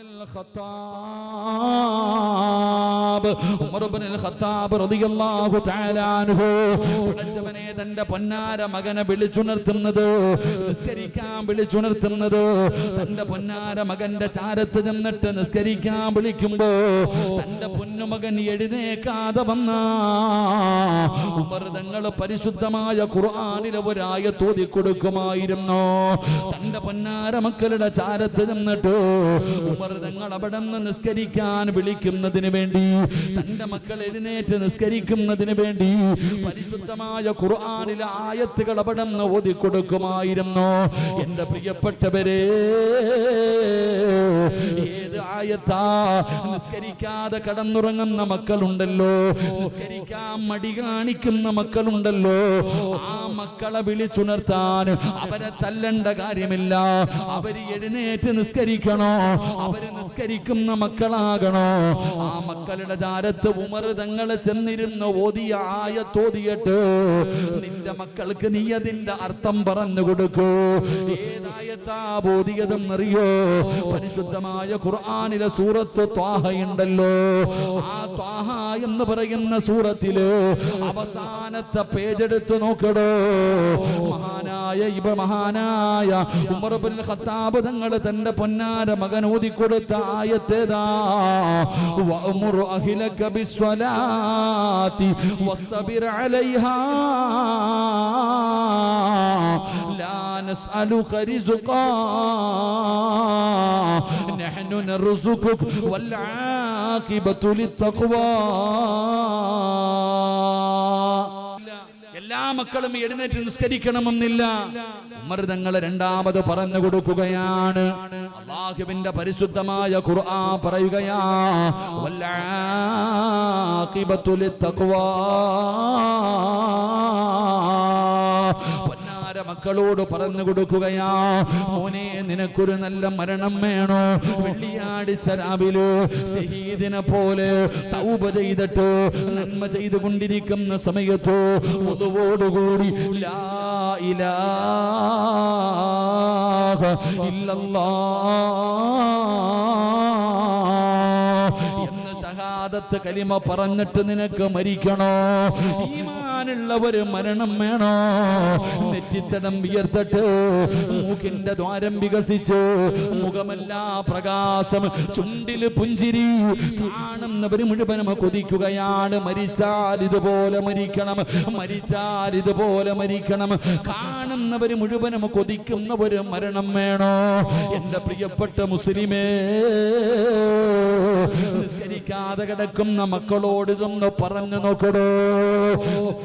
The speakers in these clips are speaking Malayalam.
الخطايا ഖത്താബ് ഉമർ ഇബ്നുൽ ഖത്താബ് റളിയല്ലാഹു തആല അൻഹു. പടച്ചവനെ തന്റെ പൊന്നാര മകനെ വിളിച്ചുണർത്തുന്നത് നിസ്കരിക്കാൻ വിളിച്ചുണർത്തുന്നത്. തന്റെ പൊന്നാര മകന്റെ ചാരത്ത് നിന്നിട്ട് നിസ്കരിക്കാൻ വിളിക്കുമ്പോ തന്റെ പൊന്നുമകൻ എഴുന്നേക്കാതെ വന്ന. ഉമർ തങ്ങൾ പരിശുദ്ധമായ ഖുർആനിലെ ഒരായ തോതി കൊടുക്കുമായിരുന്നു. തന്റെ പൊന്നാര മക്കളുടെ ചാരത്ത് നിന്നിട്ട് ഉമർ തങ്ങൾ അവിടെ നിന്ന് നിസ്കരിക്കാൻ വിളിക്കുന്നതിന് വേണ്ടി തന്റെ മക്കൾ എഴുന്നേറ്റ് നിസ്കരിക്കുന്നതിന് വേണ്ടി പരിശുദ്ധമായ ഖുർആനിലെ ആയത്തുകൾ അപടം ഓതി കൊടുക്കുമായിരുന്നു എന്റെ പ്രിയപ്പെട്ടവരെ ഏത് ആയത്താ? നിസ്കരിക്കാതെ കടന്നുറങ്ങുന്ന മക്കളുണ്ടല്ലോ. നിസ്കരിക്കാൻ മടി കാണിക്കുന്ന മക്കളുണ്ടല്ലോ. ആ മക്കളെ വിളിച്ചുണർത്താൻ. അവരെ തല്ലണ്ട കാര്യമില്ല. അവർ എഴുന്നേറ്റ് നിസ്കരിക്കണോ? അവർ നിസ്കരിക്കുന്ന മക്കളാകണോ? ആ മക്കളുടെ ചാരത്ത് ഉമർ തങ്ങളെ ചെന്നിരുന്ന് ഓതിയ ആയത്തോതിയിട്ട് നിന്റെ മക്കൾക്ക് നീ അതിന്റെ അർത്ഥം പറഞ്ഞു കൊടുക്കൂ. ഏതായത്താ ബോധിയതെന്നറിയോ? പരിശുദ്ധമായ ഖുർആാനിലെ സൂറത്ത് ത്വാഹയുണ്ടല്ലോ ആ ത്വാഹ എന്ന് പറയുന്ന സൂറത്തിൽ അവസാനത്തെ പേജെടുത്ത് നോക്കടോ. മഹാനായ ഇബ മഹാനായ ഉമർ ഇബ്നുൽ ഖത്താബ് തങ്ങൾ തന്റെ പൊന്നാര മകൻ ഓതിക്കൊടുത്ത ആയത്തേതാ. വഅമുറു അഹ്ലക ബിസ്വലാത്തി വസ്തബിർ അലൈഹാ. ലാ നസ്അലുക റിസ്ഖാ. നഹ്നു നർസുഖു വൽ ആഖിബതു ലിത്തഖ്വാ. എല്ലാ മക്കളും എഴുന്നേറ്റ് നിസ്കരിക്കണമെന്നില്ല. തങ്ങളെ രണ്ടാമത് പറഞ്ഞു കൊടുക്കുകയാണ്. അള്ളാഹുവിന്റെ പരിശുദ്ധമായ ഖുർആൻ പറയുകയാ മക്കളോട് പറഞ്ഞു കൊടുക്കുകയാ. മോനെ നിനക്കൊരു നല്ല മരണം വേണോ? വെള്ളിയാഴ്ച രാവിലെ ഷഹീദിനെ പോലെ തൗബ ചെയ്തിട്ട് നന്മ ചെയ്തുകൊണ്ടിരിക്കുന്ന സമയത്ത് ഒതുവോടുകൂടി ലാ ഇലാഹ എന്ന് ഷഹാദത്ത് കലിമ പറഞ്ഞിട്ട് നിനക്ക് മരിക്കണോ? ഒരു മരണം വേണോ? നെറ്റിത്തടം വിയർത്തിട്ട് മൂക്കിന്റെ ദ്വാരം വികസിച്ച് മുഖമല്ല പ്രകാശം ചുണ്ടിൽ പുഞ്ചിരി കാണുന്നവര് മുഴുവനും കൊതിക്കുകയാണ്. മരിച്ചാൽ ഇതുപോലെ മരിക്കണം മരിച്ചാൽ ഇതുപോലെ മരിക്കണം. കാണുന്നവര് മുഴുവനും കൊതിക്കുന്ന ഒരു മരണം വേണോ? എന്റെ പ്രിയപ്പെട്ട മുസ്ലിമേ നിസ്കരിക്കാതെ കിടക്കുന്ന മക്കളോട് ഇതൊന്ന് പറഞ്ഞു നോക്കടോ.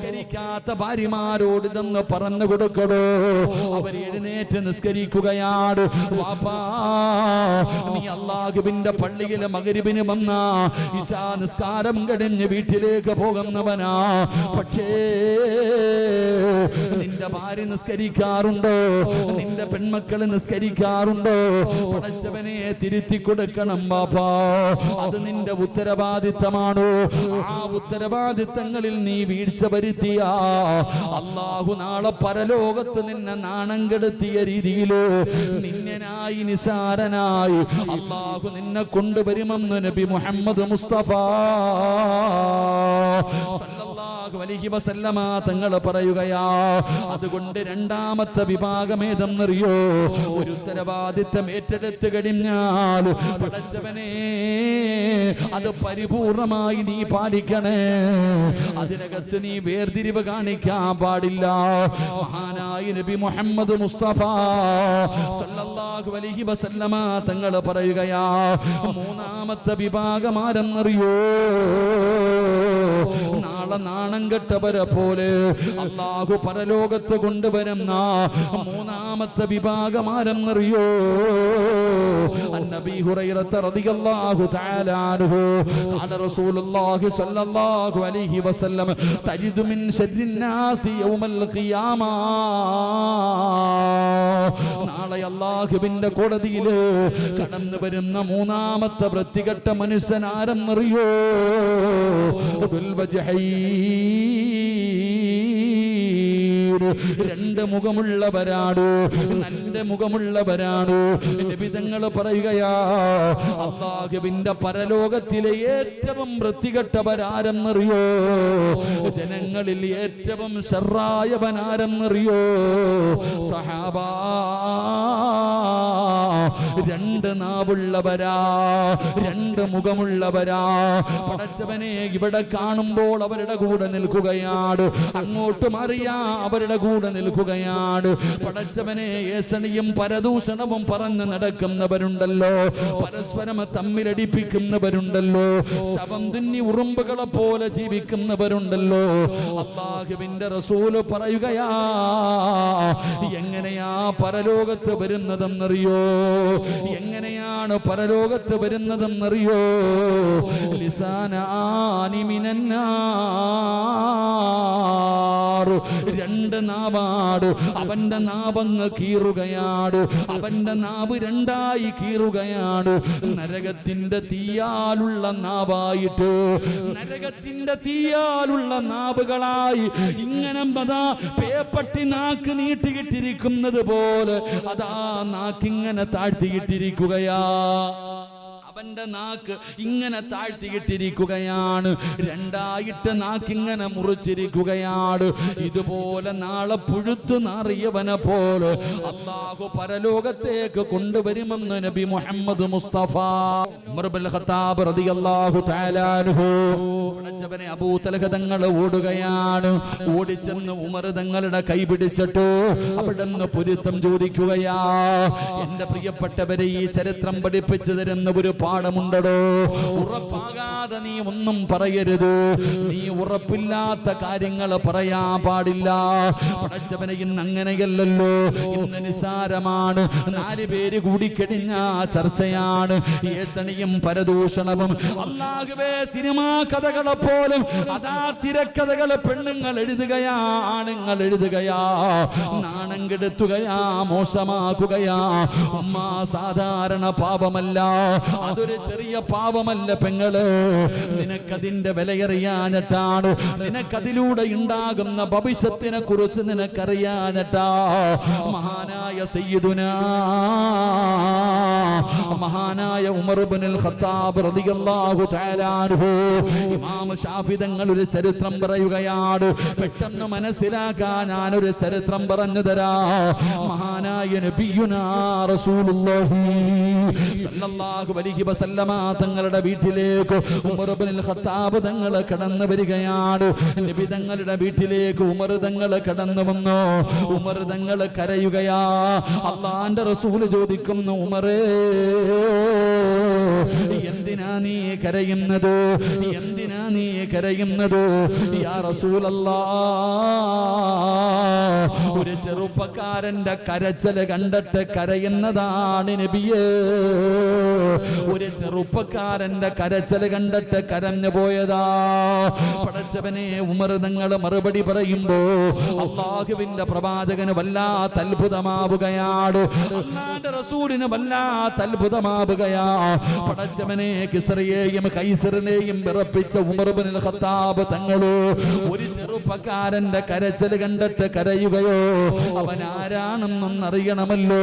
നിസ്കരിക്കാത്ത ഭാര്യമാരോട് ഇതെന്ന് പറഞ്ഞു കൊടുക്കടോ. അവർ എഴുന്നേറ്റ് നിസ്കരിക്കുകയാണ്. വാപ്പാ നീ അള്ളാഹുബിന്റെ പള്ളിയിലെ മകരിബിന് വന്ന. ഇശാ നിസ്കാരം കഴിഞ്ഞ് വീട്ടിലേക്ക് പോകുന്നവനാ. പക്ഷേ നിന്റെ ഭാര്യ നിസ്കരിക്കാറുണ്ടോ? നിന്റെ പെൺമക്കൾ നിസ്കരിക്കാറുണ്ടോ? പടച്ചവനെ തിരുത്തി കൊടുക്കണം ബാപ്പാ അത് നിന്റെ ഉത്തരവാദിത്തമാണോ? ആ ഉത്തരവാദിത്തങ്ങളിൽ നീ വീഴ്ച വരുത്തിയ അള്ളാഹു നാളെ പരലോകത്ത് നിന്നെ നാണം കെടുത്തിയ രീതിയിൽ നിന്നനായി നിസാരനായി അള്ളാഹു നിന്നെ കൊണ്ടുവരുമെന്ന് നബി മുഹമ്മദ് മുസ്തഫ തങ്ങൾ പറയുകയാ അതുകൊണ്ട് രണ്ടാമത്തെ വിഭാഗം ഏതെന്നറിയോ? ഒരു ഉത്തരവാദിത്തം ഏറ്റെടുത്തു കഴിഞ്ഞാൽ പടച്ചവനെ അത് പരിപൂർണമായി നീ പാലിക്കണേ. അതിനകത്ത് നീ വേർതിരിവ് കാണിക്കാൻ പാടില്ല. മഹാനായ നബി മുഹമ്മദ് മുസ്തഫ സല്ലല്ലാഹു അലൈഹി വസല്ലമ തങ്ങൾ പറയുകയാ മൂന്നാമത്തെ വിഭാഗം ആരെന്നറിയോ? നാളെ നാണം കെട്ടവരെ പോലെ അള്ളാഹു പരലോകത്ത് കൊണ്ടുവരുന്ന മൂന്നാമത്തെ വിഭാഗം ആരെന്നറിയോ النبي هريرة رضي الله تعالى عنه قال رسول الله صلى الله عليه وسلم تجد من شر الناس يوم القيامة നാളെ അള്ളാഹുവിന്റെ കോടതിയില് കടന്നു വരുന്ന മൂന്നാമത്തെ വൃത്തികെട്ട മനുഷ്യൻ ആരെന്നറിയോ ദുൽവജഹൈ രണ്ട് മുഖമുള്ളവരാണ്. നല്ല മുഖമുള്ളവരാണ്. നബിതങ്ങൾ പറയുകയാ അള്ളാഹുവിന്റെ പരലോകത്തിലെ ഏറ്റവും വൃത്തികെട്ടവരാരെന്നറിയോ? ജനങ്ങളിൽ ഏറ്റവും ഷറായവനാരെന്നറിയോ? സഹാബാ രണ്ട് നാവുള്ളവരാ രണ്ട് മുഖമുള്ളവരാ. പടച്ചവനെ ഇവിടെ കാണുമ്പോൾ അവരുടെ കൂടെ നിൽക്കുകയാണ്. അങ്ങോട്ട് മറിയാ അവരുടെ കൂടെ നിൽക്കുകയാണ്. പടച്ചവനെ ഏസണിയും പരദൂഷണവും പറഞ്ഞ് നടക്കുന്നവരുണ്ടല്ലോ. പരസ്പരം തമ്മിലടിപ്പിക്കുന്നവരുണ്ടല്ലോ. ശവം തുന്നി ഉറുമ്പുകളെ പോലെ ജീവിക്കുന്നവരുണ്ടല്ലോ. അള്ളാഹുവിന്റെ റസൂൽ പറയുകയാ എങ്ങനെയാ പരലോകത്ത് വരുന്നതെന്നറിയോ? എങ്ങനെയാണ് പരലോകത്ത് വരുന്നതെന്നറിയോ? രണ്ട് നാവാട്. അവന്റെ നാവങ്ങ് കീറുകയാണ് അവന്റെ നാവ് രണ്ടായി കീറുകയാണ് നരകത്തിന്റെ തീയാലുള്ള നാവായിട്ട്. നരകത്തിന്റെ തീയാലുള്ള നാവുകളായി ഇങ്ങനെ അതാ പേപ്പട്ടി നാക്ക് നീട്ടിയിട്ടിരിക്കുന്നത് പോലെ അതാ നാക്കിങ്ങനെ താഴ്ത്തിയിട്ടിരിക്കുകയാ. അവന്റെ നാക്ക് ഇങ്ങനെ താഴ്ത്തിയിട്ടിരിക്കുകയാണ്. രണ്ടായിട്ട് നാക്ക് ഇങ്ങനെ മുറിച്ചിരിക്കുകയാണ്. ഇതുപോലെ നാളെ പുഴുത്തു നാറിയവനെ പോലെ അള്ളാഹു പരലോകത്തേക്ക് കൊണ്ടുവരുമെന്ന് നബി മുഹമ്മദ് മുസ്തഫ. ഖത്താബ് റളിയല്ലാഹു പടച്ചവനെ അബൂ തലഹ തങ്ങൾ ഓടുകയാണ്. ഓടിച്ചെന്ന് ഉമർ തങ്ങളുടെ കൈ പിടിച്ചിട്ട് അവിടെ പൊരുത്തം ചോദിക്കുകയാ. എന്റെ പ്രിയപ്പെട്ടവരെ ഈ ചരിത്രം പഠിപ്പിച്ചു തരുന്ന ഒരു പാഠമുണ്ടടോ. ഉറപ്പാകാതെ നീ ഒന്നും പറയരുത്. നീ ഉറപ്പില്ലാത്ത കാര്യങ്ങൾ പറയാ പാടില്ല. പടച്ചവനെ ഇന്ന് അങ്ങനെയല്ലല്ലോ ഇന്ന് നിസാരമാണ് നാല് പേര് കൂടിക്കഴിഞ്ഞ ചർച്ചയാണ്. ഏഷണിയും പരദൂഷണവും. അല്ലാഹുവേ സിനിമാ കഥകളെ പോലും അതാ തിരക്കഥകളെ പെണ്ണുങ്ങൾ എഴുതുകയാ ആണുങ്ങൾ എഴുതുകയാ. നാണം കെടുത്തുകയാ മോശമാക്കുകയാ. ഉമ്മ സാധാരണ പാപമല്ല. അതൊരു ചെറിയ പാപമല്ല പെങ്ങൾ. നിനക്കതിന്റെ വിലയറിയാഞ്ഞിട്ടാണ്. നിനക്കതിലൂടെ ഉണ്ടാകുന്ന ഭവിഷ്യത്തിനെ കുറിച്ച് നിനക്കറിയാഞ്ഞിട്ടാ. മഹാനായ സയ്യിദുന മഹാനായ ഉമർബുനിൽ ഖത്താബ് റളിയല്ലാഹു ഇമാം ഒരു ചരിത്രം പറയുകയാണ്. പെട്ടെന്ന് മനസ്സിലാക്കാൻ ഞാൻ ഒരു ചരിത്രം പറഞ്ഞു തരാ. മഹാനായ നബിയുനാ റസൂലുള്ളാഹി സല്ലല്ലാഹു അലൈഹി തങ്ങളുടെ വീട്ടിലേക്ക് ഉമർ ഇബ്നുൽ ഖത്താബ് തങ്ങൾ കടന്നു വരികയാണ്. നബി തങ്ങളുടെ വീട്ടിലേക്ക് ഉമർ തങ്ങൾ കടന്നു വന്നു. ഉമർ തങ്ങൾ കരയുകയാ. അള്ളാന്റെ റസൂൽ ചോദിക്കുന്നു ഉമറേ എന്തിനാ നീ കരയുന്നത്? എന്തിനാ നീ കരയുന്നത്? യാ ഒരു ചെറുപ്പക്കാരന്റെ കരച്ചൽ കണ്ടിട്ട് കരയുന്നതാണ് നബിയേ. ഒരു ചെറുപ്പക്കാരന്റെ കരച്ചൽ കണ്ടിട്ട് കരഞ്ഞു പോയതാ. പടച്ചവനെ ഉമർ മറുപടി പറയുമ്പോ അള്ളാഹുവിന്റെ പ്രവാചകന് വല്ലാത്ത അത്ഭുതമാവുകയാണ്. റസൂലിന് വല്ലാത്ത അത്ഭുതമാവുകയാ. പടച്ചവനെ കിസറിയെയും കൈസറിനെയും വിറപ്പിച്ച ഉമർബിനിൽ ഖത്താബ് തങ്ങളോ ഒരു ചെറുപ്പക്കാരന്റെ കരച്ചൽ കണ്ടിട്ട് കരയുകയോ അവൻ ആരാണെന്നൊന്നും അറിയണമല്ലോ.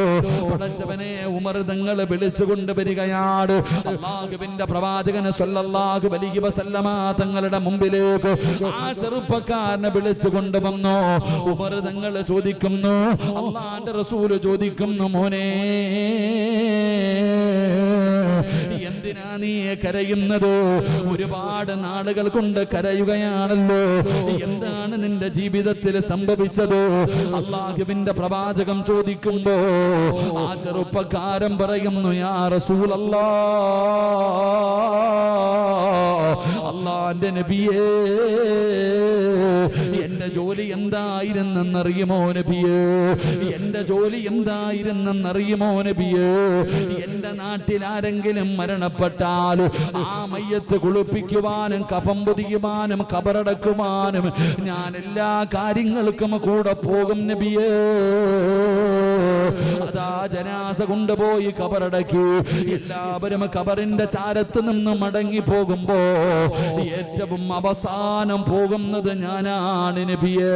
പടച്ചവനെ ഉമർ തങ്ങൾ വിളിച്ചുകൊണ്ട് വരികയാണ് അള്ളാഹുവിന്റെ പ്രവാചകന് സ്വല്ലല്ലാഹു അലൈഹി വസല്ലമ തങ്ങളുടെ മുമ്പിലേക്ക് ആ ചെറുപ്പക്കാരനെ വിളിച്ചുകൊണ്ട് വന്നു ഉമർ തങ്ങൾ ചോദിക്കുന്നു അള്ളാന്റെ റസൂൽ ചോദിക്കുന്നു മോനെ എന്തിനാ നീ കരയുന്നത്? ഒരുപാട് നാടുകൾ കൊണ്ട് കരയുകയാണല്ലോ. എന്താണ് നിന്റെ ജീവിതത്തിൽ സംഭവിച്ചത്? അള്ളാഹുവിന്റെ പ്രവാചകം ചോദിക്കുമ്പോ ആ ചെറുപ്പക്കാരൻ പറയുന്നു യാ റസൂലല്ലാ അള്ളാന്റെ നബിയേ എന്റെ ജോലി എന്തായിരുന്നെന്നറിയുമോ നബിയേ? എന്റെ ജോലി എന്തായിരുന്നെന്നറിയുമോ നബിയേ? എന്റെ നാട്ടിൽ ആരെങ്കിലും മരണപ്പെട്ടാൽ ആ മയ്യത്ത് കുളിപ്പിക്കുവാനും കഫം പൊതിയുവാനും കബറടക്കുവാനും ഞാൻ എല്ലാ കാര്യങ്ങൾക്കും കൂടെ പോകും നബിയേ. അതാ ജനാസ കൊണ്ടുപോയി കബറടക്കി. എല്ലാവരും കബറിന്റെ ചാരത്ത് നിന്ന് മടങ്ങി പോകുമ്പോ ഏറ്റവും അവസാനം പോകുന്നത് ഞാനാണ് നബിയേ.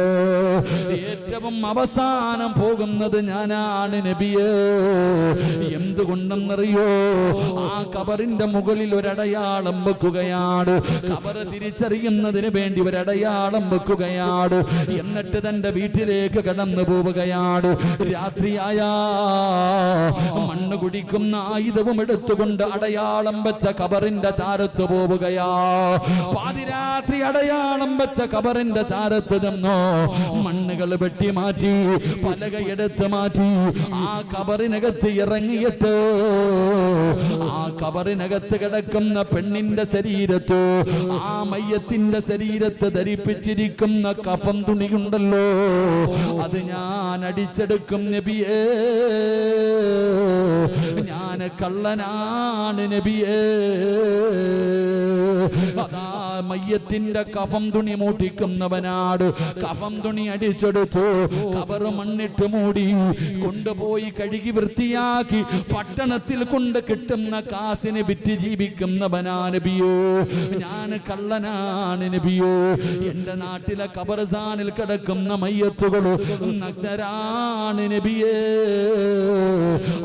ഏറ്റവും അവസാനം പോകുന്നത് ഞാനാണ് നബിയേ. എന്തുകൊണ്ടെന്നറിയോ? ആ കബറിന്റെ മുകളിൽ ഒരടയാളം വെക്കുകയാണ്. കബറ് തിരിച്ചറിയുന്നതിന് വേണ്ടി ഒരടയാളം വെക്കുകയാണ്. എന്നിട്ട് തന്റെ വീട്ടിലേക്ക് കടന്നു പോവുകയാണ്. രാത്രിയായ മണ്ണ് കുടിക്കുന്ന ആയുധവും എടുത്തുകൊണ്ട് അടയാളം വെച്ച കബറിന്റെ ചാരത്ത് പോവുകയാ. പാതിരാത്രി അടയാളം വെച്ച കബറിന്റെ ചാരത്ത് നിന്നോ മണ്ണുകൾ വെട്ടി മാറ്റി പലകയെടുത്ത് മാറ്റി ആ കബറിനകത്ത് ഇറങ്ങിയിട്ട് ആ കബറിനകത്ത് കിടക്കുന്ന പെണ്ണിന്റെ ശരീരത്ത് ആ മയ്യത്തിന്റെ ശരീരത്ത് ധരിപ്പിച്ചിരിക്കുന്ന കഫം തുണിയുണ്ടല്ലോ. അത് ഞാൻ അടിച്ചെടുക്കും നബിയേ. ഞാൻ കള്ളനാണ് നബിയേ. അതാ മയ്യത്തിന്റെ കഫം തുണി മൂട്ടിക്കുന്നവനാട് കഫം തുണി അടിച്ചെടുത്തു. കബറ് മണ്ണിട്ട് മൂടി. കൊണ്ടുപോയി കഴുകി വൃത്തിയാക്കി. പട്ടണത്തിൽ കൊണ്ട് കിട്ടുന്ന കാസിന് വിറ്റ് ജീവിക്കുന്നവനാ നബിയോ. ഞാൻ കള്ളനാണ് നബിയോ. എന്റെ നാട്ടിലെ കബർസാനിൽ കിടക്കുന്ന മയ്യത്തുകൾ നഗ്നരാണ് നബിയേ.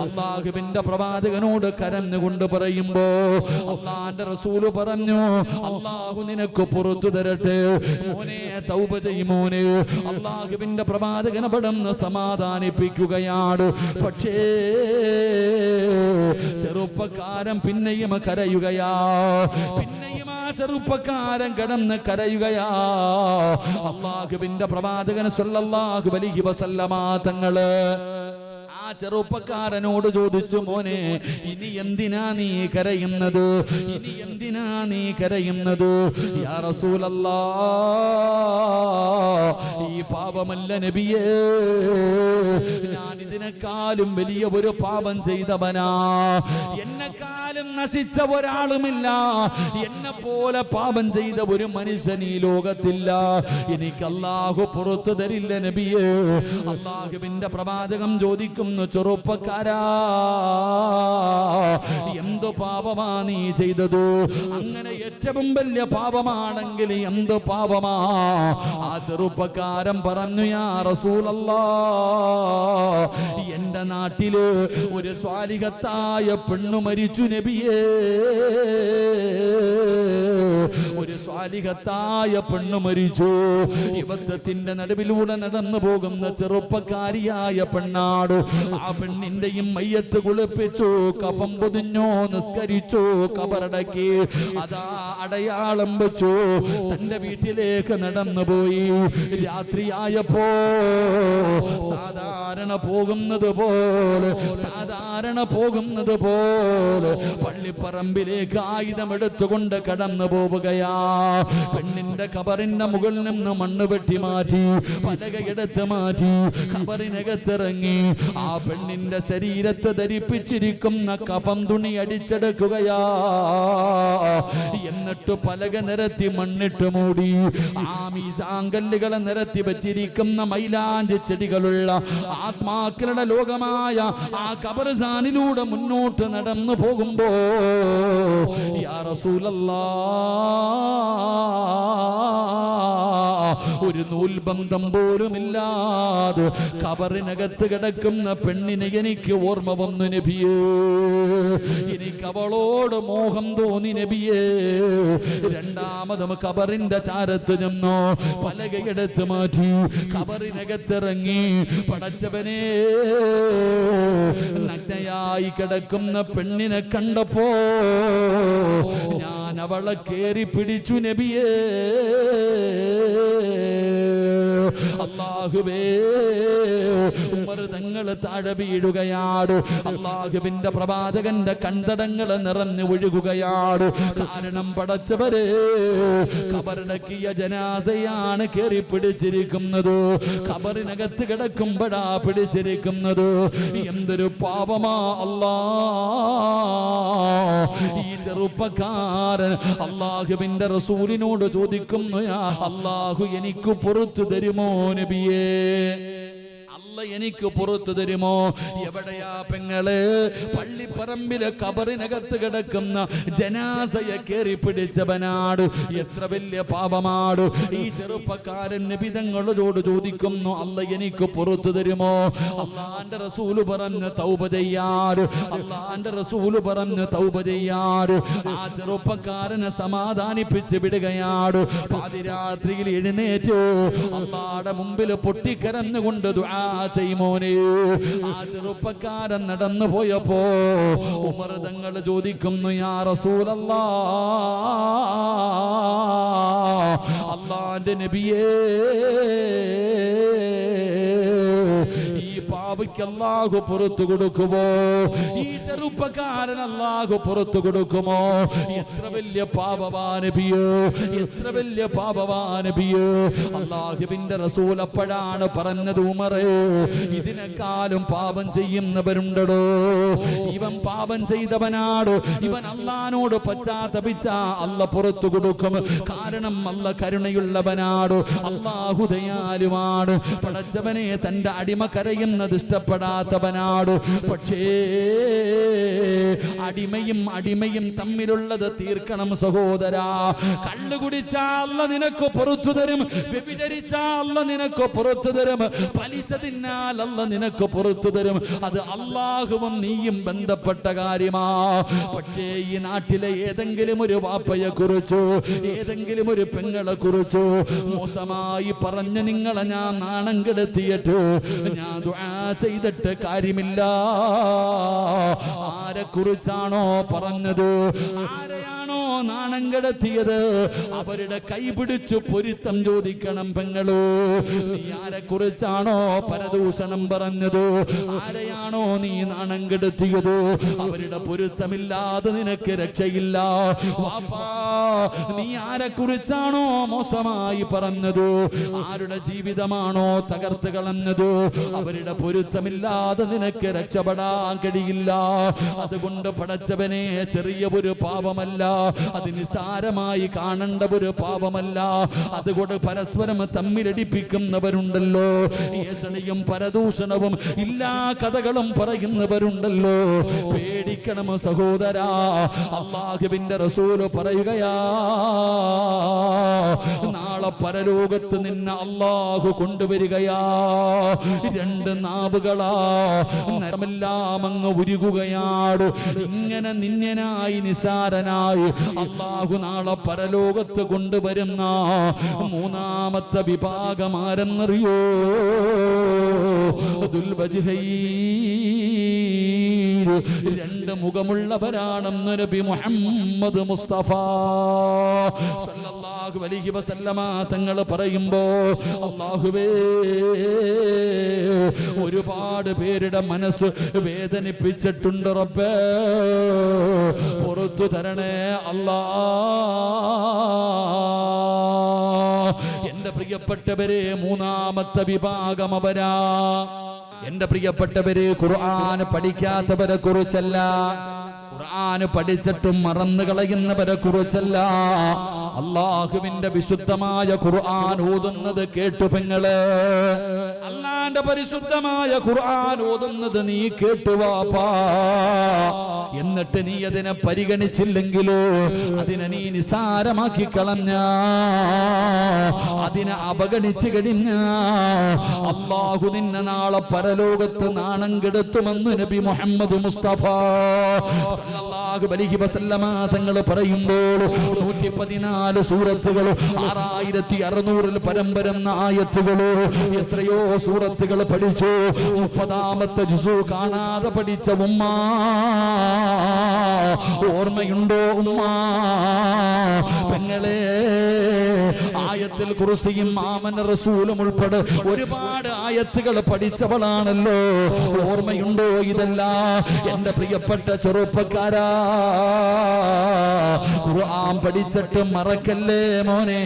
അള്ളാഹുവിന്റെ പ്രവാചകനോട് കരഞ്ഞുകൊണ്ട് പറയുമ്പോ അള്ളാന്റെ റസൂൽ പറഞ്ഞു അള്ളാഹു നിനക്ക് പുറത്തു തരട്ടെ. മോനെ തൗബ ചെയ്യുമോനെ അള്ളാഹുവിന്റെ പ്രവാചകൻ പെടുന്ന് സമാധാനിപ്പിക്കുകയാണ്. പക്ഷേ ചെറുപ്പക്കാരൻ പിന്നെയും കരയുകയാ. പിന്നെയും ആ ചെറുപ്പക്കാരൻ കിടന്ന് കരയുകയാ. അള്ളാഹുവിന്റെ പ്രവാചകൻ സല്ലല്ലാഹു അലൈഹി വസല്ലമ തങ്ങൾ. ചെറുപ്പക്കാരനോട് ചോദിച്ചു മോനെ ഇനി എന്തിനാ നീ കരയുന്നത്? ഇനി എന്തിനാ നീ കരയുന്നത്? യാ ഈ പാപമല്ല നബിയേ. ഞാൻ ഇതിനെക്കാളും വലിയ ഒരു പാപം ചെയ്തവനാ. എന്നെക്കാളും നശിച്ച ഒരാളുമില്ല. എന്നെ പോലെ പാപം ചെയ്ത ഒരു മനുഷ്യൻ ഈ ലോകത്തില്ല. എനിക്ക് അള്ളാഹു പുറത്തു തരില്ല നബിയേ. അള്ളാഹുവിന്റെ പ്രവാചകം ചോദിക്കുന്നു ചെറുപ്പക്കാരാ. എന്തു പാപമാ നീ ചെയ്തതു? അങ്ങനെ ഏറ്റവും വലിയ പാപമാണെങ്കിൽ എന്ത് പാപമാ? ആ ചെറുപ്പക്കാരൻ പറഞ്ഞു യാ റസൂലല്ല എന്റെ നാട്ടിൽ ഒരു സ്വാലികത്തായ പെണ്ണു മരിച്ചു നബിയേ. ഒരു സ്വാലികത്തായ പെണ്ണു മരിച്ചു. യുവത്വത്തിന്റെ നടുവിലൂടെ നടന്നു പോകുന്ന ചെറുപ്പക്കാരിയായ പെണ്ണാട് ആ പെണ്ണിന്റെയും മയ്യത്ത് കുളിപ്പിച്ചു കഫം പൊതിഞ്ഞു നിസ്കരിച്ചു കബറടക്കി. അതാ അടയാളം വെച്ചു. തന്റെ വീട്ടിലേക്ക് നടന്നുപോയി രാത്രിയായപ്പോ സാധാരണ പോകുന്നത് പോലെ സാധാരണ പോകുന്നത് പോലെ പള്ളിപ്പറമ്പിലേക്ക് ആയുധം എടുത്തുകൊണ്ട് കടന്നു പോവുകയാ. പെണ്ണിന്റെ കബറിന്റെ മുകളിൽ നിന്ന് മണ്ണ് വെട്ടി മാറ്റി പലകയെടുത്ത് മാറ്റി കബറിനകത്തിറങ്ങി. ആ പെണ്ണിന്റെ ശരീരത്ത് ധരിപ്പിച്ചിരിക്കുന്ന കഫം തുണി അടിച്ചെടുക്കുകയാ. എന്നിട്ട് പലക നിരത്തി മണ്ണിട്ട് മൂടി ആ മീസാങ്കല്ലുകളെ നിരത്തി വെച്ചിരിക്കുന്ന മൈലാഞ്ചി ചെടികളുള്ള ആത്മാക്കളുടെ ലോകമായ ആ കബർസാനിലൂടെ മുന്നോട്ട് നടന്നു പോകുമ്പോ യാ റസൂലല്ലാ. ഒരു നൂൽബന്ധം പോലുമില്ലാതെ കബറിനകത്ത് കിടക്കുന്ന പെണ്ണിനെ എനിക്ക് ഓർമ്മ വന്നു നബിയേ. എനിക്ക് അവളോട് മോഹം തോന്നി നബിയേ. രണ്ടാമതും കബറിന്റെ ചാരത്ത് നിന്നോ പലകയെടുത്ത് മാറ്റി കബറിനകത്തിറങ്ങി പടച്ചവനെ. നഗ്നയായി കിടക്കുന്ന പെണ്ണിനെ കണ്ടപ്പോ ഞാൻ അവളെ കേറി പിടിച്ചു നബിയേ. അള്ളാഹുവേ ഉമർ തങ്ങൾ താഴെ വീഴുകയാണ് പ്രവാചകന്റെ കണ്ടടങ്ങൾ നിറഞ്ഞു ഒഴുകുകയാണ് കാരണം പടച്ചവരെ കബറടക്കിയ ജനാസയാണ് കയറി പിടിച്ചിരിക്കുന്നത്. കബറിനകത്ത് കിടക്കുമ്പോഴാ പിടിച്ചിരിക്കുന്നത്. എന്തൊരു പാപമാ അല്ലാ. ഈ ചെറുപ്പക്കാരൻ അള്ളാഹുവിന്റെ റസൂലിനോട് ചോദിക്കുന്നു "യാ അള്ളാഹു എനിക്ക് പുറത്തു തരുമോ നബിയേ? അല്ല എനിക്ക് പുറത്തു തരുമോ? എവിടെയാ പെങ്ങൾ? പള്ളിപ്പറമ്പിലെ കബറിനകത്ത് കിടക്കുന്ന ജനാസയെ കയറി പിടിച്ചവനാട്. എത്ര വലിയ പാപമാട്. ഈ ചെറുപ്പക്കാരൻ നിബിതങ്ങളോട് ചോദിക്കുന്നു അല്ല എനിക്ക് പുറത്തു തരുമോ? അള്ളാന്റെ റസൂൽ പറഞ്ഞ് തൗബ ചെയ്യാറ് അള്ളാന്റെ റസൂൽ പറഞ്ഞ് തൗബ ചെയ്യാറ് ആ ചെറുപ്പക്കാരനെ സമാധാനിപ്പിച്ച് വിടുകയാണ് പാതിരാത്രിയിൽ എഴുന്നേറ്റു. അള്ളാടെ മുമ്പിൽ പൊട്ടിക്കരന്നുകൊണ്ട് ദുആ ചെയ്യുമോനെ ആ ചെറുപ്പക്കാരൻ നടന്നു പോയപ്പോ ഉമർ തങ്ങൾ ചോദിക്കുന്നു യാ റസൂലല്ല അള്ളാന്റെ നബിയേ ഈ പാവയ്ക്ക് അല്ലാഹു പുറത്തു കൊടുക്കുമോ? ഈ ചെറുപ്പക്കാരൻ അല്ലാഹു പുറത്തു കൊടുക്കുമോ? എത്ര വലിയ പാപവാനബിയോ? എത്ര വലിയ പാപവാനബിയോ? അള്ളാഹുബിന്റെ റസൂൽ അപ്പോഴാണ് പറഞ്ഞത് ഉമറേ ഇതിനെക്കാളും പാപം ചെയ്യുന്നവരുണ്ടടോ. ഇവൻ പാപം ചെയ്തവനാട് ഇവൻ അള്ളഹാനോട് പശ്ചാത്തപിച്ച അല്ല പുറത്തു കൊടുക്കും. കാരണം അല്ല കരുണയുള്ളവനാട് അള്ളാഹുദയാലുമാണ് പടച്ചവനെ തന്റെ അടിമ കരയുന്നത് ഇഷ്ടപ്പെടാത്തവനാട്. പക്ഷേ അടിമയും അടിമയും തമ്മിലുള്ളത് തീർക്കണം സഹോദരാ. കള്ളു കുടിച്ചാ നിനക്ക് പുറത്തു തരും. വ്യഭിചരിച്ചാ നിനക്ക് പുറത്തു തരും. പലിശ തിന്നാലല്ല നിനക്ക് പുറത്തു തരും. അത് അള്ളാഹുവും നീയും ബന്ധപ്പെട്ട കാര്യമാ. പക്ഷേ ഈ നാട്ടിലെ ഏതെങ്കിലും ഒരു വാപ്പയെ കുറിച്ചോ ഏതെങ്കിലും ഒരു പെങ്ങളെ കുറിച്ചോ മോശമായി പറഞ്ഞ് നിങ്ങളെ ഞാൻ നാണം കെടുത്തിയിട്ട്. ഞാൻ ചെയ്തിട്ട് കാര്യമില്ല. ആരെ കുറിച്ചാണോ പറഞ്ഞത്? ആരെയാണോ നാണം കിടത്തിയത്? അവരുടെ കൈ പിടിച്ചു പൊരുത്തം ചോദിക്കണം പെങ്ങളോ. നീ ആരെ കുറിച്ചാണോ പരദൂഷണം പറഞ്ഞത്? ആരെയാണോ നീ നാണം കെടുത്തിയത്? അവരുടെ പൊരുത്തമില്ലാതെ നിനക്ക് രക്ഷയില്ല. നീ ആരെ കുറിച്ചാണോ മോശമായി പറഞ്ഞത്? ആരുടെ ജീവിതമാണോ തകർത്ത് കളഞ്ഞത്? അവരുടെ പൊരുത്തമില്ലാതെ നിനക്ക് രക്ഷപ്പെടാൻ കഴിയില്ല. അതുകൊണ്ട് പടച്ചവനെ ചെറിയ ഒരു പാപമല്ല അത് നിസാരമായി കാണേണ്ട ഒരു പാപമല്ല. അതുകൊണ്ട് പരസ്പരം തമ്മിലടിപ്പിക്കുന്നവരുണ്ടല്ലോ. ഏഷണിയും പരദൂഷണവും എല്ലാ കഥകളും പറയുന്നവരുണ്ടല്ലോ. പേടിക്കണം സഹോദര അള്ളാഹുവിന്റെ റസൂൽ പറയുകയാ നാളെ പരലോകത്ത് നിന്നെ അള്ളാഹു കൊണ്ടുവരികയാ. രണ്ട് നാവുകളാ. നരമെല്ലാം അങ്ങ് ഉരുകുകയാണ് ഇങ്ങനെ നിന്യനായി നിസാരനായി അള്ളാഹു നാളെ പരലോകത്ത് കൊണ്ടുവരുന്ന മൂന്നാമത്തെ വിഭാഗം ആരെന്നറിയോ രണ്ട് മുഖമുള്ളവരാണെന്ന് നബി മുഹമ്മദ് മുസ്തഫ. സല്ലല്ലാഹു അലൈഹി വസല്ലമ തങ്ങൾ പറയുമ്പോ അള്ളാഹുവേ ഒരുപാട് പേരുടെ മനസ്സ് വേദനിപ്പിച്ചിട്ടുണ്ട് റബ്ബേ. പുറത്തു തരണേ അല്ലാ. എന്റെ പ്രിയപ്പെട്ടവരെ മൂന്നാമത്തെ വിഭാഗം അവരാ. എന്റെ പ്രിയപ്പെട്ടവരെ ഖുർആൻ പഠിക്കാത്തവരെ കുറിച്ചല്ല. ഖുർആൻ പഠിച്ചിട്ടും മറന്നു കളയുന്നവരെ കുറിച്ചല്ല. അള്ളാഹുവിന്റെ വിശുദ്ധമായ ഖുർആൻ ഓതുന്നത് കേട്ടു പെങ്ങൾ. അള്ളാന്റെ പരിശുദ്ധമായ ഖുർആൻ ഓതുന്നത് നീ കേട്ടു വാപ്പാ. എന്നിട്ട് നീ അതിനെ പരിഗണിച്ചില്ലെങ്കിലോ? അതിനെ നീ നിസാരമാക്കി കളഞ്ഞ. അതിനെ അവഗണിച്ചു കഴിഞ്ഞ. അള്ളാഹു നിന്നെ നാളെ പരലോകത്ത് നാണം കെടുത്തുമെന്ന് നബി മുഹമ്മദ് മുസ്തഫ തങ്ങൾ പറയുമ്പോൾ നൂറ്റി പതിനാല് സൂറത്തുകൾ ആറായിരത്തി അറുന്നൂറിൽ പരമ്പരം ആയത്തുകൾ എത്രയോ സൂറത്തുകൾ പഠിച്ചു. മുപ്പതാമത്തെ ജുസു കാണാതെ പഠിച്ച ഉമ്മ. ഓർമ്മയുണ്ടോ ഉമ്മ? പെങ്ങളെ ആയത്തിൽ കുറിസിയും മാമൻ റസൂലും ഉൾപ്പെടെ ഒരുപാട് ആയത്തുകൾ പഠിച്ചവളാണല്ലോ. ഓർമ്മയുണ്ടോ ഇതല്ല? എന്റെ പ്രിയപ്പെട്ട ചെറുപ്പക്കാരാ ഖുർആൻ പഠിച്ചിട്ട് മറക്കല്ലേ മോനെ?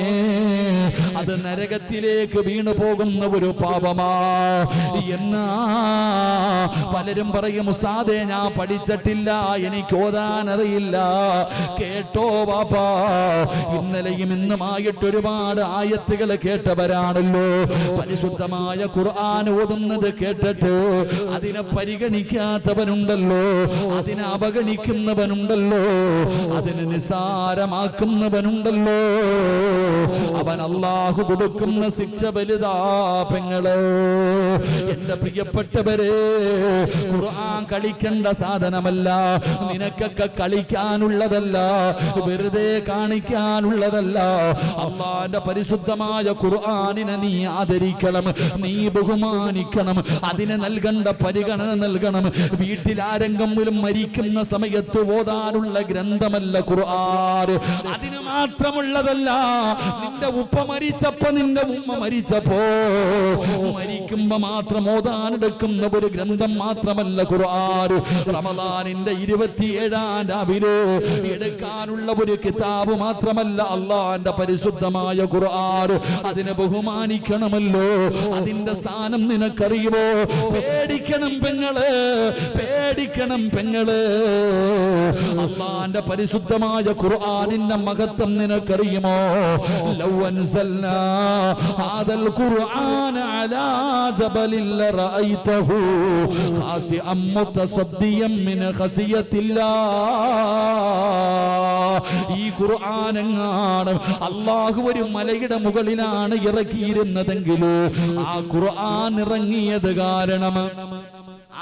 അത് നരകത്തിലേക്ക് വീണു പോകുന്ന ഒരു പാപമാ. എന്നാ പലരും പറയും ഉസ്താദെ ഞാൻ പഠിച്ചിട്ടില്ല എനിക്ക് ഓതാൻ അറിയില്ല കേട്ടോ ബാപ്പാ. ഇന്നലെയും ഇന്നുമായിട്ട് ഒരുപാട് ആയത്തുകൾ കേട്ടവരാണല്ലോ. പരിശുദ്ധമായ ഖുർആൻ ഓതുന്നത് കേട്ടിട്ട് അതിനെ പരിഗണിക്കാത്തവനുണ്ടല്ലോ അതിനെ അവഗണിക്കുന്നവനുണ്ടല്ലോ അതിന് നിസാരമാക്കുന്നവനുണ്ടല്ലോ അവൻ അള്ളാഹു കൊടുക്കുന്ന ശിക്ഷ വലുതാ പെങ്ങൾ. എന്റെ പ്രിയപ്പെട്ടവരെ ഖുർആൻ കളിക്കേണ്ട സാധനമല്ല. നിനക്കൊക്കെ കളിക്കാനുള്ളതല്ല. വെറുതെ കാണിക്കാനുള്ളതല്ല. അള്ളാന്റെ പരിശുദ്ധമായ ഖുർആനിനെ നീ ആദരിക്കണം നീ ബഹുമാനിക്കണം അതിനെ നൽകേണ്ട പരിഗണന നൽകണം. വീട്ടിൽ ആരെങ്കിലും മരിക്കുന്ന സമയത്ത് ഓതാനുള്ള ഗ്രന്ഥമല്ല ഖുർആൻ. അതിന് മാത്രമുള്ളതല്ല നിന്റെ ഉപ്പ മരിച്ചപ്പോ നിന്റെ ഉമ്മ മരിച്ചപ്പോ മരിക്കുമ്പോ മാത്രം ഓതാനെടുക്കുന്ന ഒരു ഗ്രന്ഥം മാത്രമല്ല ഖുർആൻ. റമദാനിന്റെ ഇരുപത്തിയേഴാം രാവിലെ എടുക്കാനുള്ള ഒരു കിതാബ് മാത്രമല്ല അള്ളാന്റെ പരിശുദ്ധമായ ഖുർആൻ. അതിനെ ബഹുമാനിക്കണമല്ലോ. അതിന്റെ സ്ഥാനം നിനക്കറിയുമോ? പേടിക്കണം പെങ്ങൾ പേടിക്കണം പെങ്ങൾ. അള്ളാന്റെ പരിശുദ്ധമായ ഖുർആനിന്റെ മഹത്വം നിനക്കറിയുമോ? മിൻ ഈ അള്ളാഹു ഒരു മലയുടെ മുകളിലാണ് ഇറക്കിയിരുന്നതെങ്കിൽ ആ ഖുർആൻ ഇറങ്ങിയത് കാരണം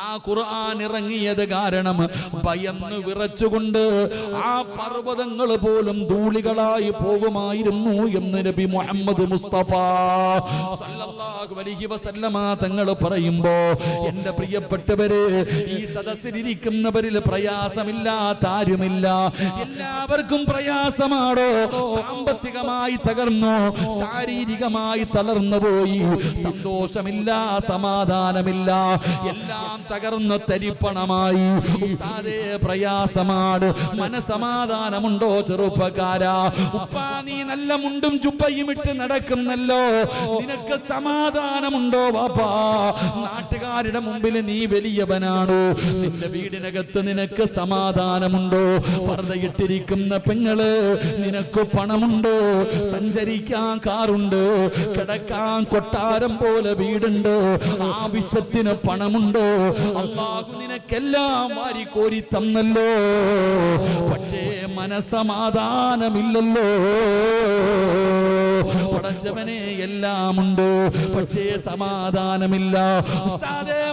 ആ ഖുർആൻ ഇറങ്ങിയത് കാരണം ഭയന്ന് വിറച്ചുകൊണ്ട് ആ പർവതങ്ങൾ പോലും ധൂളികളായി പോകുമായിരുന്നു എന്ന് നബി മുഹമ്മദ് മുസ്തഫ സല്ലല്ലാഹു അലൈഹി വസല്ലമ തങ്ങൾ പറയുമ്പോ എന്റെ പ്രിയപ്പെട്ടവര് ഈ സദസ്സിലിരിക്കുന്നവരിൽ പ്രയാസമില്ലാത്ത ആരുമില്ല. എല്ലാവർക്കും പ്രയാസമാണോ? സാമ്പത്തികമായി തകർന്നോ? ശാരീരികമായി തളർന്നു പോയി? സന്തോഷമില്ല സമാധാനമില്ല. എല്ലാം തകർന്ന തരിപ്പണമായി. ഉസ്താദേ പ്രയാസമാണ് മനസമാധാനമുണ്ടോ ചെറുപ്പക്കാരാ? ഉപ്പാ നീ നല്ല മുണ്ടും ചുപ്പയും ഇട്ട് നടക്കുന്നല്ലോ. നിനക്ക് സമാധാനമുണ്ടോ വാപ്പാ? നാട്ടുകാരുടെ മുമ്പിൽ നീ വലിയവനാണോ? നിന്റെ വീടിനകത്ത് നിനക്ക് സമാധാനമുണ്ടോ? ഫർദയിട്ടിരിക്കുന്ന പെങ്ങൾ നിനക്ക് പണമുണ്ടോ? സഞ്ചരിക്കാൻ കാറുണ്ട് കിടക്കാൻ കൊട്ടാരം പോലെ വീടുണ്ടോ. ആവശ്യത്തിന് പണമുണ്ടോ? അള്ളാഹു നിനക്കെല്ലാം വാരി കോരി തന്നല്ലോ. പക്ഷേ മനസമാധാനമില്ലല്ലോ. പടച്ചവനെ എല്ലാമുണ്ട്. പക്ഷേ സമാധാനമില്ല.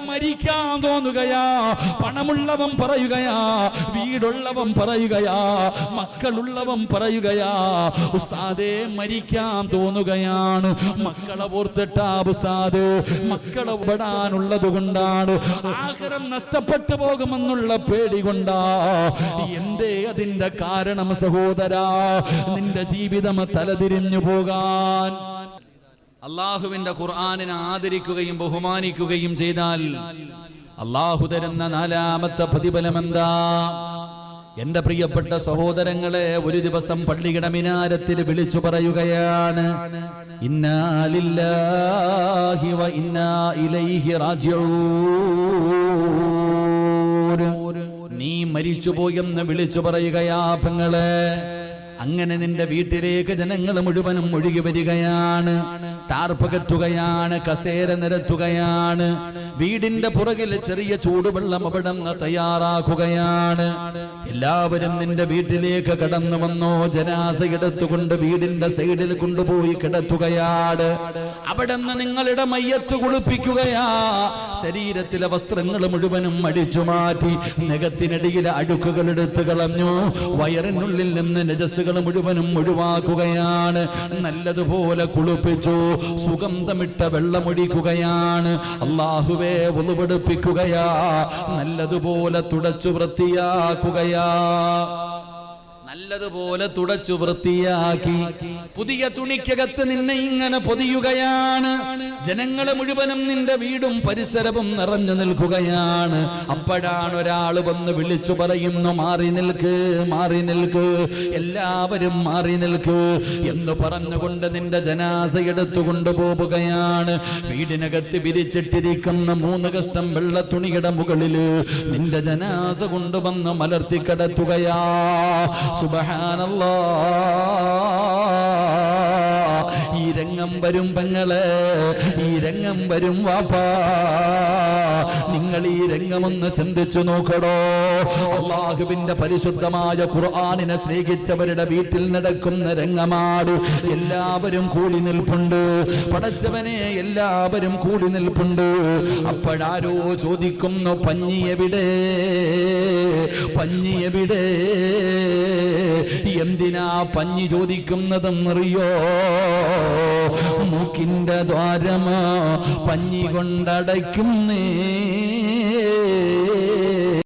മരിക്കാൻ തോന്നുകയാ. പണമുള്ളവൻ പറയുകയാ. വീടുള്ളവൻ പറയുകയാ. മക്കളുള്ളവൻ പറയുകയാ. ഉസ്താദെ മരിക്കാൻ തോന്നുകയാണ്. മക്കളെ ഓർത്തിട്ടാ ഉസ്താദ്. മക്കളെ വിടാനുള്ളത് കൊണ്ടാണ്. ആഹാരം നഷ്ടപ്പെട്ടു പോകുമെന്നുള്ള പേടി കൊണ്ടാ. എന്തേ അതിന്റെ സഹോദരാ നിന്റെ ജീവിതം തലതിരിഞ്ഞു പോകാൻ. അള്ളാഹുവിന്റെ ഖുർആാനിനെ ആദരിക്കുകയും ബഹുമാനിക്കുകയും ചെയ്താൽ അള്ളാഹു തരുന്ന നാലാമത്തെ പ്രതിഫലം എന്താ? എന്റെ പ്രിയപ്പെട്ട സഹോദരങ്ങളെ ഒരു ദിവസം പള്ളിയുടെ മിനാരത്തിൽ വിളിച്ചു പറയുകയാണ് ഇന്നാലില്ലാഹി വ ഇന്നാ ഇലൈഹി നീ മരിച്ചുപോയെന്ന് വിളിച്ചു പറയുകയാ പെങ്ങളെ. അങ്ങനെ നിന്റെ വീട്ടിലേക്ക് ജനങ്ങൾ മുഴുവനും ഒഴുകി വരികയാണ്. ടാർപ്പകറ്റുകയാണ് കസേര നിരത്തുകയാണ് വീടിന്റെ പുറകിൽ ചെറിയ ചൂടുവെള്ളം അവിടെ തയ്യാറാക്കുകയാണ്. എല്ലാവരും നിന്റെ വീട്ടിലേക്ക് കടന്നു വന്നോ. ജനാസ എടുത്തുകൊണ്ട് വീടിന്റെ സൈഡിൽ കൊണ്ടുപോയി കിടത്തുകയാണ്. അവിടെ നിന്ന് നിങ്ങളുടെ മയ്യത്ത് കുളിപ്പിക്കുകയാ. ശരീരത്തിലെ വസ്ത്രങ്ങൾ മുഴുവനും അടിച്ചു മാറ്റി നഖത്തിനടിയിലെ അഴുക്കുകൾ എടുത്തു കളഞ്ഞു. വയറിനുള്ളിൽ നിന്ന് നജസ്സുകൾ മുഴുവനും ഒഴിവാക്കുകയാണ്. നല്ലതുപോലെ കുളിപ്പിച്ചു. സുഗന്ധമിട്ട വെള്ളമൊഴിക്കുകയാണ്. അള്ളാഹുവേ ഒളിവെടുപ്പിക്കുകയാ നല്ലതുപോലെ തുടച്ചു വൃത്തിയാക്കുകയാ. നല്ലതുപോലെ തുടച്ചു വൃത്തിയാക്കി. പുതിയ തുണിക്കകത്ത് നിന്നെ ഇങ്ങനെ പൊതിയുകയാണ്. ജനങ്ങളെ മുഴുവനും നിന്റെ വീടും പരിസരവും നിറഞ്ഞു നിൽക്കുകയാണ്. അപ്പോഴാണ് ഒരാൾ വന്ന് വിളിച്ചു പറയുന്നു മാറി നിൽക്ക് മാറി നിൽക്ക് എല്ലാവരും മാറി നിൽക്ക് എന്ന് പറഞ്ഞുകൊണ്ട് നിന്റെ ജനാസ എടുത്തു കൊണ്ടുപോവുകയാണ്. വീടിനകത്ത് വിരിച്ചിട്ടിരിക്കുന്ന മൂന്ന് കഷ്ടം വെള്ള തുണിയുടെ മുകളിൽ നിന്റെ ജനാസ കൊണ്ടുവന്ന് മലർത്തി കിടത്തുകയാ. സുബഹാനല്ലാ. ഈ രംഗം വരും പെങ്ങൾ ഈ രംഗം വരും വാപ്പാ. നിങ്ങൾ ഈ രംഗമൊന്ന് ചിന്തിച്ചു നോക്കടോ. അള്ളാഹുവിന്റെ പരിശുദ്ധമായ ഖുർആാനിനെ സ്നേഹിച്ചവരുടെ വീട്ടിൽ നടക്കുന്ന രംഗമാട് എല്ലാവരും കൂടി നിൽപ്പുണ്ട്. പടച്ചവനെ എല്ലാവരും കൂടി നിൽപ്പുണ്ട്. അപ്പോഴാരോ ചോദിക്കുന്നു പഞ്ഞി എവിടെ? പഞ്ഞി എവിടെ? എന്തിനാ പഞ്ഞി ചോദിക്കുന്നതെന്നറിയോ? മൂക്കിന്റെ ദ്വാരമാ പഞ്ഞി കൊണ്ടടയ്ക്കുന്നേ